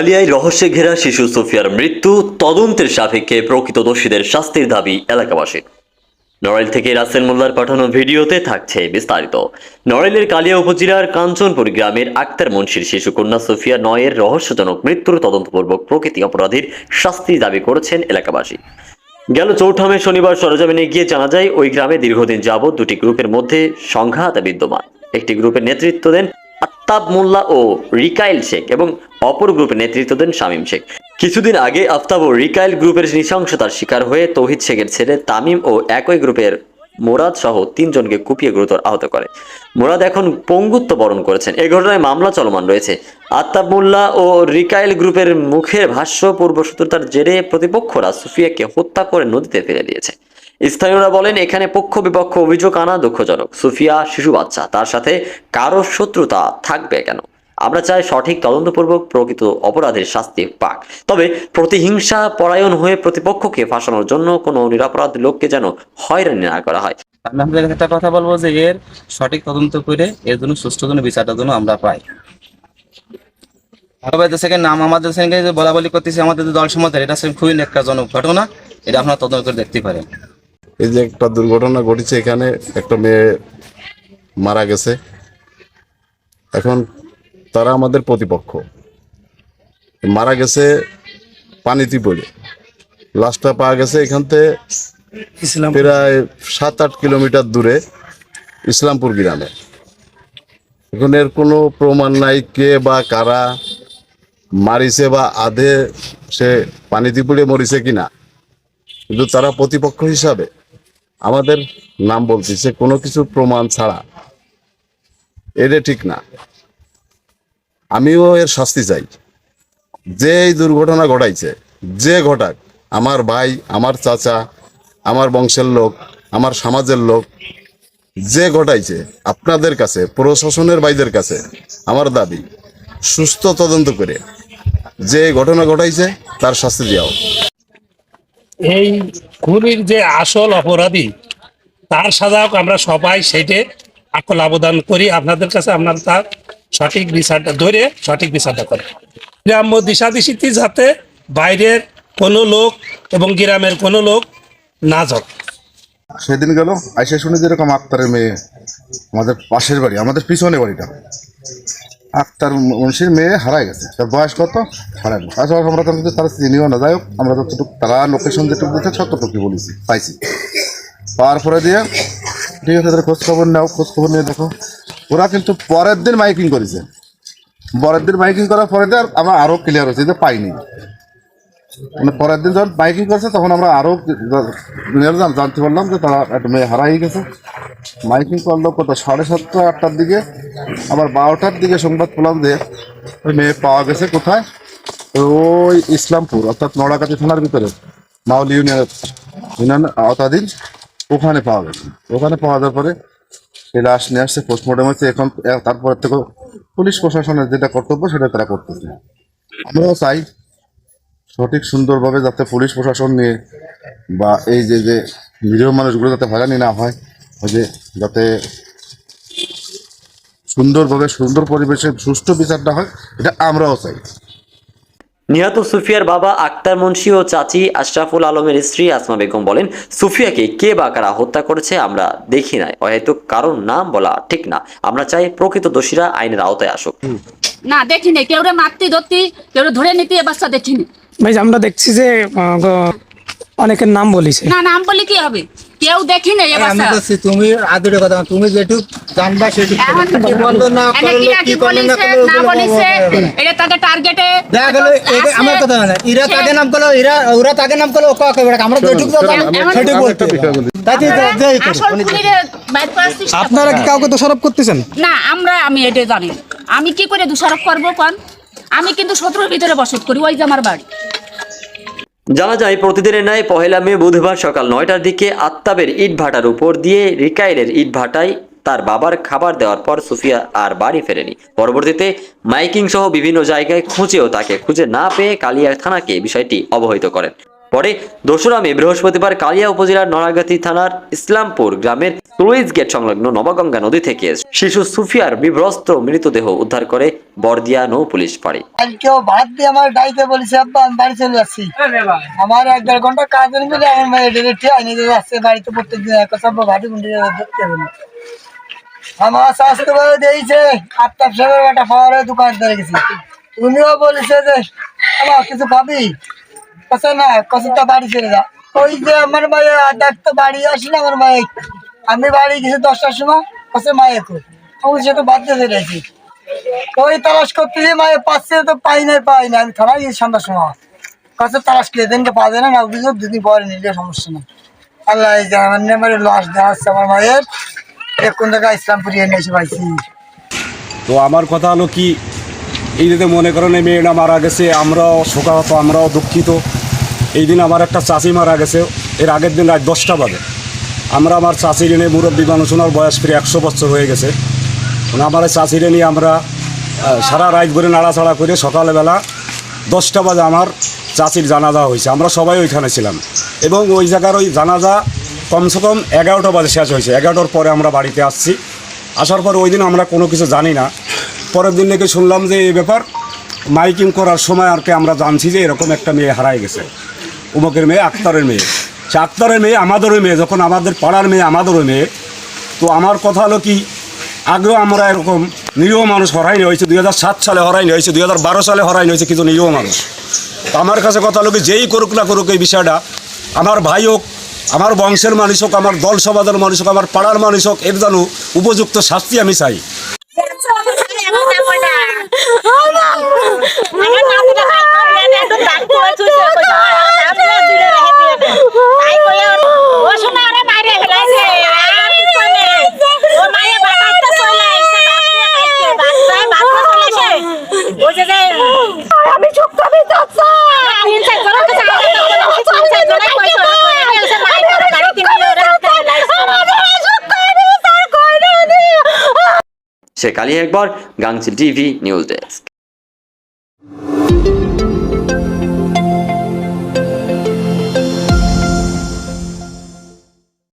কালিয়ায় রহস্যে ঘেরা শিশু সোফিয়ার মৃত্যু তদন্তের সাপেক্ষে প্রকৃত দোষীদের শাস্তির দাবি এলাকাবাসীর। নড়াইল থেকে রাসেল মোল্লার পাঠানো ভিডিওতে থাকছে বিস্তারিত। নড়াইলের কালিয়া উপজেলার কাঞ্চনপুর গ্রামের আক্তার মুন্সির শিশুকন্যা সোফিয়া নয়ের রহস্যজনক মৃত্যুর তদন্তপূর্বক প্রকৃতি অপরাধীর শাস্তির দাবি করেছেন এলাকাবাসী। গেল চৌঠামে শনিবার সরজমিনে গিয়ে জানা যায়, ওই গ্রামে দীর্ঘদিন যাবৎ দুটি গ্রুপের মধ্যে সংঘাত বিদ্যমান। একটি গ্রুপের নেতৃত্ব দেন আত্তাব মোল্লা ও রিকাইল শেখ এবং অপর গ্রুপের নেতৃত্ব দেন শামীম শেখ। কিছুদিন আগে আফতাব ও রিকাইল গ্রুপের নৃশংসতার শিকার হয়ে তৌহিদ শেখের ছেলে তামিম ও একই গ্রুপের মোরাদ সহ তিনজনকে কুপিয়ে গুরুতর আহত করে। মোরাদ এখন পঙ্গুত্ব বরণ করেছেন। এই ঘটনায় মামলা চলমান রয়েছে। আত্তাব মোল্লা ও রিকাইল গ্রুপের মুখের ভাষ্য, পূর্ব শত্রুতার জেরে প্রতিপক্ষরা সুফিয়াকে হত্যা করে নদীতে ফেলে দিয়েছে। স্থানীয়রা বলেন, এখানে পক্ষ বিপক্ষ অভিযোগ আনা দুঃখজনক। সুফিয়া শিশু বাচ্চা, তার সাথে কারও শত্রুতা থাকবে কেন? আমরা চাই সঠিক তদন্তপূর্বক প্রকৃত অপরাধের শাস্তি পাক। তবে প্রতিহিংসা পরায়ণ হয়ে প্রতিপক্ষকে ফাঁসানোর জন্য কোনো নিরাপরাধ লোককে যেন হয়রানি না করা হয়। আমি আপনাদের একটা কথা বলব যে, এর সঠিক তদন্ত করে এর জন্য সুষ্ঠু জন্য বিচারটার জন্য আমরা পাই। নাম, আমাদের সঙ্গে যে বলা বলি করতেছে, আমাদের দল সমাজের এটা খুবই ন্যাক্কারজনক ঘটনা। এটা আপনারা তদন্ত করে দেখতে পারেন। এই যে একটা দুর্ঘটনা ঘটেছে এখানে একটা মেয়ে মারা গেছে। এখন তারা আমাদের প্রতিপক্ষ। মারা গেছে পানিতে পড়ে লাশটা পাওয়া গেছে এখান থেকে প্রায় সাত আট কিলোমিটার দূরে ইসলামপুর গ্রামে। এখন এর কোনো প্রমাণ নাই কে বা কারা মারিছে বা আধে সে পানিতে পড়ে মরিছে কিনা। কিন্তু তারা প্রতিপক্ষ হিসাবে আমাদের নাম বলতেছে, কোনো কিছু প্রমাণ ছাড়া। এটা ঠিক না। আমিও এর শাস্তি চাই। যে এই দুর্ঘটনা ঘটাইছে, যে ঘটাক, আমার ভাই, আমার চাচা, আমার বংশের লোক, আমার সমাজের লোক, যে ঘটাইছে, আপনাদের কাছে, প্রশাসনের বাইদের কাছে, আমার দাবি, সুস্থ তদন্ত করে যে ঘটনা ঘটাইছে, তার শাস্তি দেওয়া। এই খুনির যে আসল অপরাধী, তার সাজা আমরা সবাই সেটে আকল আবেদন করি। আপনাদের কাছে আপনার তার সঠিক বিচারটা ধরে সঠিক বিচারটা করে। গ্রাম্য দিশাদিশিতে যাতে বাইরের কোনো লোক এবং গ্রামের কোনো লোক না যাক। সেদিন গেল, আইসে শুনে যেরকম আক্তারের মেয়ে, আমাদের পাশের বাড়ি, আমাদের পিছনে বাড়িটা। আক্তার মুন্সির মেয়ে হারাই গেছে। তার বয়স কত? হারাই আসলে আমরা তো কিন্তু তারা চিনিও না। যাই হোক, আমরা যতটুকু তারা লোকেশন যেটুকু দিতে সত্যটুকু বলেছি, পাইছি। পাওয়ার পরে দিয়ে ঠিক আছে তাদের খোঁজ খবর নাও খোঁজ খবর নিয়ে দেখো। ওরা কিন্তু পরের দিন মাইকিং করেছে। পরের দিন মাইকিং করার পরে দিয়ে আমরা আরও ক্লিয়ার হয়েছে যে পাইনি। মানে পরের দিন যখন বাইকিং করছে, তখন আমরা আরও জানতে পারলাম যে তারা একটা মেয়ে হারাই গেছে। মাইকিং করল কত? সাড়ে সাতটা, আটটার দিকে। আবার বারোটার দিকে সংবাদ পেলাম যে, ওই মেয়ে পাওয়া গেছে কোথায়? ওই ইসলামপুর, অর্থাৎ নড়াকাতি থানার ভিতরে মাউল ইউনিয়নের ইউনিয়ন আওতাধীন, ওখানে পাওয়া গেছে। ওখানে পাওয়া যাওয়ার পরে সেই লাশ নিয়ে আসছে পোস্টমর্টম হচ্ছে এখন তারপর থেকে পুলিশ প্রশাসনের যেটা কর্তব্য, সেটা তারা করতেছে। আমরাও চাই সঠিক, সুন্দরভাবে যাতে পুলিশ প্রশাসন নিয়ে বা এই যে যে নিরীহ মানুষগুলো যাতে হয়রানি না হয় যে যাতে সুন্দরভাবে সুন্দর পরিবেশে সুষ্ঠু বিচারটা হয় এটা আমরাও চাই। নিহত সুফিয়ার বাবা আক্তার মুন্সি ও চাচি আশরাফুল আলমের স্ত্রী আসমা বেগম বলেন সুফিয়াকে কে বা কারা হত্যা করেছে আমরা দেখি নাই। হয়তো কারণ নাম বলা ঠিক না। আমরা চাই প্রকৃত দোষীরা আইনের আওতায় আসুক। না দেখিনি। কেউ রে মারতি ধরতি কেউ ধরে নিতে এ বাচ্চা দেখিনি। ভাই আমরা দেখছি যে অনেকের নাম বলিছে। না নাম বলে কি হবে? কেউ দেখিনি এ আমি বলছি তুমি আদরে কথা তুমি যেটুক জানবা সেটুক বন্ধ না করল কি না করল না করল না না। এটা তাকে টার্গেটে দেখা গেল এটা আমার কথা না ইরা তাকে নাম করল ইরা ওরা তাকে নাম করল ওকে ওকে আমরা যেটুক সেটুক বলতে যাই আপনারা কি কাউকে দোষারোপ করতেছেন? না আমরা আমি এটা জানি। আমি কি করে দোষারোপ করব কোন? আমি কিন্তু শত্রুর ভিতরে বসত করি ওই যে আমার বাড়ি। জানা যায়, প্রতিদিনের ন্যায় পহেলা মে বুধবার সকাল নয়টার দিকে আত্তাবের ইট ভাটার উপর দিয়ে রিকাইলের ইট ভাটায় তার বাবার খাবার দেওয়ার পর সুফিয়া আর বাড়ি ফেরেনি। পরবর্তীতে মাইকিং সহ বিভিন্ন জায়গায় খুঁজেও তাকে খুঁজে না পেয়ে কালিয়া থানাকে বিষয়টি অবহিত করেন। পরে দোসরা মে বৃহস্পতিবার কালিয়া উপজেলার নড়াগাতি থানার ইসলামপুর গ্রামের ক্লুইজ গেট সংলগ্ন নবগঙ্গা নদী থেকে শিশু সুফিয়ার বিভ্রস্ত মৃতদেহ উদ্ধার করে বর্দিয়া নৌ পুলিশ ফাঁড়ি। কেউ ভাত দিয়ে আমার ডাইতে বলেছে আব্বা আমি বাড়ি চলে যাচ্ছি। আমার এক দেড় ঘণ্টা কাজের মিলে আমার মেয়ে ডেলিটি আইনি দিয়ে যাচ্ছে বাড়িতে প্রত্যেকদিন এক সব ভাটি গুন্ডি দেখতে হবে আমার স্বাস্থ্য ভালো দিয়েছে সাহেবের একটা পাওয়ারের দোকান ধরে গেছি। উনিও বলেছে যে আমার কিছু পাবি? কসে না, কসে বাড়ি যা। ওই যে আমার তো বাড়ি আমার আমি বাড়ি গেছি দশটার সময়, কসে মায়ে কো আমি সেটা দিয়ে রয়েছি ওই তালাশ করতেছি, মায়ে পাচ্ছে তো পাই নাই, পাই না আমি থানায় গেছি সন্ধ্যার সময়। কাছে তালাশ করে দিনকে যায় না? না, অভিযোগ, দুদিন পরে নিলে সমস্যা নেই। আল্লাহ যে আমার মায়ের। কোন তো আমার কথা হলো কি, এই যদি মনে করেন মেয়েটা মারা গেছে, আমরাও শোকাহত, আমরাও দুঃখিত। এই দিন আমার একটা চাষি মারা গেছে। এর আগের দিন রাত দশটা বাজে। আমরা আমার চাষির নিয়ে মুরব্বী মানুষ ওনার বয়স প্রায় একশো বছর হয়ে গেছে। মানে আমার চাষিরে নিয়ে আমরা সারা রাত করে নাড়াচাড়া করে সকালবেলা দশটা বাজে আমার চাষির জানাজা হয়েছে। আমরা সবাই ওইখানে ছিলাম। এবং ওই জায়গার ওই জানাজা কমসে কম এগারোটা বাজে শেষ হয়েছে। এগারোটার পরে আমরা বাড়িতে আসছি। আসার পর ওই দিন আমরা কোনো কিছু জানি না। পরের দিন নাকি শুনলাম যে এই ব্যাপার মাইকিং করার সময় আর কি আমরা জানছি যে এরকম একটা মেয়ে হারাই গেছে। উমকের মেয়ে আক্তারের মেয়ে। সে আক্তারের মেয়ে আমাদেরও মেয়ে, যখন আমাদের পাড়ার মেয়ে আমাদেরও মেয়ে। তো আমার কথা হলো কি, আগেও আমরা এরকম নিরীহ মানুষ হরাইনি হয়েছে, দুই হাজার সাত সালে হরাইনি হয়েছে, দুই হাজার বারো সালে হরাইনি হয়েছে কিন্তু নিরীহ মানুষ। তো আমার কাছে কথা হলো কি, যেই করুক না করুক এই বিষয়টা, আমার ভাই হোক, আমার বংশের মানুষ হোক, আমার দল সমাজের মানুষ হোক, আমার পাড়ার মানুষ হোক, এর যেন উপযুক্ত শাস্তি আমি চাই। আমি চুপ করে যাচ্ছি তিন চার জনের কাছে আলাদা করে বলছি, তিন চার জনের পয়সা ওরা করে নিয়ে এসে মাইক করে গাড়ি কিনে নিয়ে ওরা হাত ধরে লাইছে। সে আলী একবার গাংচিল টিভি নিউজ ডেস্ক।